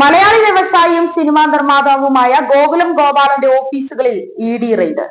Malayali വ്യവസായിയും cinema നിർമ്മാതാവുമായ Gokulam ഗോപാലന്റെ ഓഫീസുകളിൽ E D raid.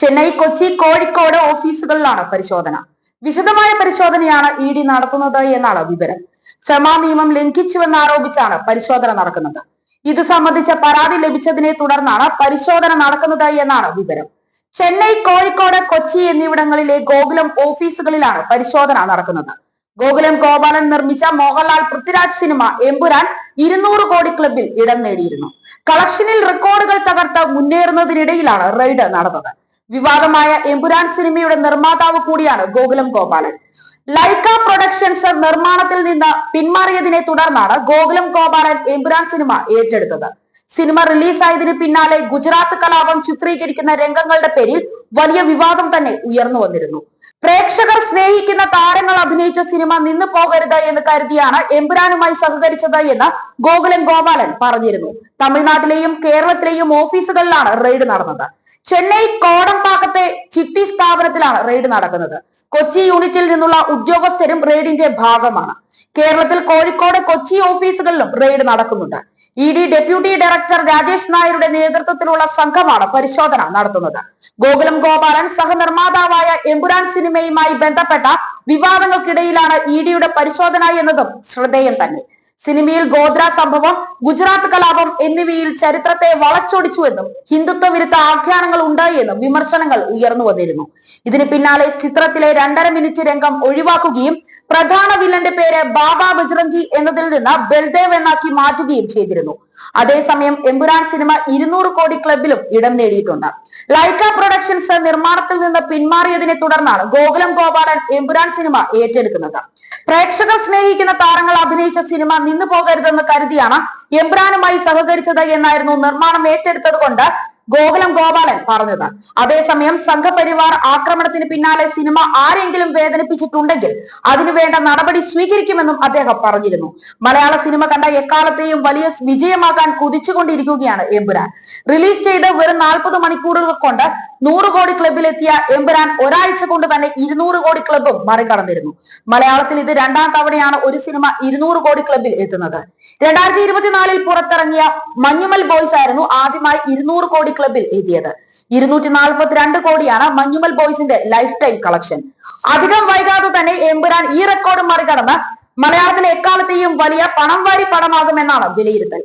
Chennai Kochi Kozhikode ഓഫീസുകളിലാണ് പരിശോധന. വിശദമായ പരിശോധനയാണ് ഇ ഡി നടത്തുന്നത് എന്നാണ് വിവരം. ഫെമ നിയമം ലംഘിച്ചുവെന്നാരോപിച്ചാണ് പരിശോധന നടക്കുന്നത്. ഇത് സംബന്ധിച്ച പരാതി ലഭിച്ചതിനെ തുടർന്നാണ് പരിശോധന നടക്കുന്നത് എന്നാണ് വിവരം. ചെന്നൈ കോഴിക്കോട് കൊച്ചി എന്നിവിടങ്ങളിലെ ഗോകുലം ഓഫീസുകളിലാണ് പരിശോധന നടക്കുന്നത്. ഗോകുലം ഗോപാലൻ നിർമ്മിച്ച മോഹൻലാൽ പൃഥ്വിരാജ് സിനിമ എമ്പുരാൻ ഇരുന്നൂറ് കോടി ക്ലബിൽ ഇടം നേടിയിരുന്നു. കളക്ഷനിൽ റെക്കോർഡുകൾ തകർത്ത് മുന്നേറുന്നതിനിടയിലാണ് റെയ്ഡ് നടന്നത്. വിവാദമായ എമ്പുരാൻ സിനിമയുടെ നിർമ്മാതാവ് കൂടിയാണ് ഗോകുലം ഗോപാലൻ. ലൈക്ക പ്രൊഡക്ഷൻസ് നിർമ്മാണത്തിൽ നിന്ന് പിന്മാറിയതിനെ തുടർന്നാണ് ഗോകുലം ഗോപാലൻ എമ്പുരാൻ സിനിമ ഏറ്റെടുത്തത്. സിനിമ റിലീസായതിന് പിന്നാലെ ഗുജറാത്ത് കലാപം ചിത്രീകരിക്കുന്ന രംഗങ്ങളുടെ പേരിൽ വലിയ വിവാദം തന്നെ ഉയർന്നു വന്നിരുന്നു. പ്രേക്ഷകർ സ്നേഹിക്കുന്ന താരങ്ങൾ അഭിനയിച്ച സിനിമ നിന്നു പോകരുത് എന്ന് കരുതിയാണ് എമ്പുരാനുമായി സഹകരിച്ചത് എന്ന് ഗോകുലൻ ഗോപാലൻ പറഞ്ഞിരുന്നു. തമിഴ്നാട്ടിലെയും കേരളത്തിലെയും ഓഫീസുകളിലാണ് റെയ്ഡ് നടന്നത്. ചെന്നൈ കോടമ്പാക്കത്തെ ചിട്ടി സ്ഥാപനത്തിലാണ് റെയ്ഡ് നടക്കുന്നത്. കൊച്ചി യൂണിറ്റിൽ നിന്നുള്ള ഉദ്യോഗസ്ഥരും റെയ്ഡിന്റെ ഭാഗമാണ്. കേരളത്തിൽ കോഴിക്കോട് കൊച്ചി ഓഫീസുകളിലും റെയ്ഡ് നടക്കുന്നുണ്ട്. E D deputy director Rajesh നായരുടെ നേതൃത്വത്തിലുള്ള സംഘമാണ് പരിശോധന നടത്തുന്നത്. ഗോകുലം ഗോപാലൻ സഹനിർമ്മാതാവായ എമ്പുരാൻ സിനിമയുമായി ബന്ധപ്പെട്ട വിവാദങ്ങൾക്കിടയിലാണ് ഇ ഡിയുടെ പരിശോധന എന്നതും ശ്രദ്ധേയം തന്നെ. സിനിമയിൽ ഗോദ്ര സംഭവം ഗുജറാത്ത് കലാപം എന്നിവയിൽ ചരിത്രത്തെ വളച്ചൊടിച്ചുവെന്നും ഹിന്ദുത്വ വിരുദ്ധ ആഖ്യാനങ്ങൾ ഉണ്ട് എന്നും വിമർശനങ്ങൾ ഉയർന്നു വന്നിരുന്നു. ഇതിന് പിന്നാലെ ചിത്രത്തിലെ രണ്ടര മിനിറ്റ് രംഗം ഒഴിവാക്കുകയും പ്രധാന വില്ലന്റെ പേര് ബാബ ബജ്രംഗി എന്നതിൽ നിന്ന് ബൽദേവ് എന്നാക്കി മാറ്റുകയും ചെയ്തിരുന്നു. അതേസമയം എമ്പുരാൻ സിനിമ ഇരുന്നൂറ് കോടി ക്ലബിലും ഇടം നേടിയിട്ടുണ്ട്. ലൈക്ക പ്രൊഡക്ഷൻസ് നിർമ്മാണത്തിൽ നിന്ന് പിന്മാറിയതിനെ തുടർന്നാണ് ഗോകുലം ഗോപാലൻ എമ്പുരാൻ സിനിമ ഏറ്റെടുക്കുന്നത്. പ്രേക്ഷകർ സ്നേഹിക്കുന്ന താരങ്ങൾ അഭിനയിച്ച സിനിമ നിന്നു പോകരുതെന്ന് കരുതിയാണ് എംബ്രാനുമായി സഹകരിച്ചത് എന്നായിരുന്നു നിർമ്മാണം ഏറ്റെടുത്തത് കൊണ്ട് ഗോകുലം ഗോപാലൻ പറഞ്ഞത്. അതേസമയം സംഘപരിവാർ ആക്രമണത്തിന് പിന്നാലെ സിനിമ ആരെങ്കിലും വേദനിപ്പിച്ചിട്ടുണ്ടെങ്കിൽ അതിനുവേണ്ട നടപടി സ്വീകരിക്കുമെന്നും അദ്ദേഹം പറഞ്ഞിരുന്നു. മലയാള സിനിമ കണ്ട എക്കാലത്തെയും വലിയ വിജയമാകാൻ കുതിച്ചുകൊണ്ടിരിക്കുകയാണ് എമ്പുരാൻ. റിലീസ് ചെയ്ത് വെറും നാൽപ്പത് മണിക്കൂറുകൾ കൊണ്ട് നൂറ് കോടി ക്ലബിലെത്തിയ എമ്പുരാൻ ഒരാഴ്ച കൊണ്ട് തന്നെ ഇരുന്നൂറ് കോടി ക്ലബും മറികടന്നിരുന്നു. മലയാളത്തിൽ ഇത് രണ്ടാം തവണയാണ് ഒരു സിനിമ ഇരുന്നൂറ് കോടി ക്ലബിൽ എത്തുന്നത്. രണ്ടായിരത്തി ഇരുപത്തിനാലിൽ പുറത്തിറങ്ങിയ മഞ്ഞുമൽ ബോയ്സ് ആയിരുന്നു ആദ്യമായി ഇരുന്നൂറ് കോടി ക്ലബിൽ എത്തിയത്. ഇരുന്നൂറ്റി നാൽപ്പത്തിരണ്ട് കോടിയാണ് മഞ്ഞുമൽ ബോയ്സിന്റെ ലൈഫ് ടൈം കളക്ഷൻ അധികം വൈകാതെ തന്നെ എമ്പുരാൻ ഈ റെക്കോർഡ് മറികടന്ന് മലയാളത്തിലെ എക്കാലത്തെയും വലിയ പണം വാരി പടമാകുമെന്നാണ് വിലയിരുത്തൽ.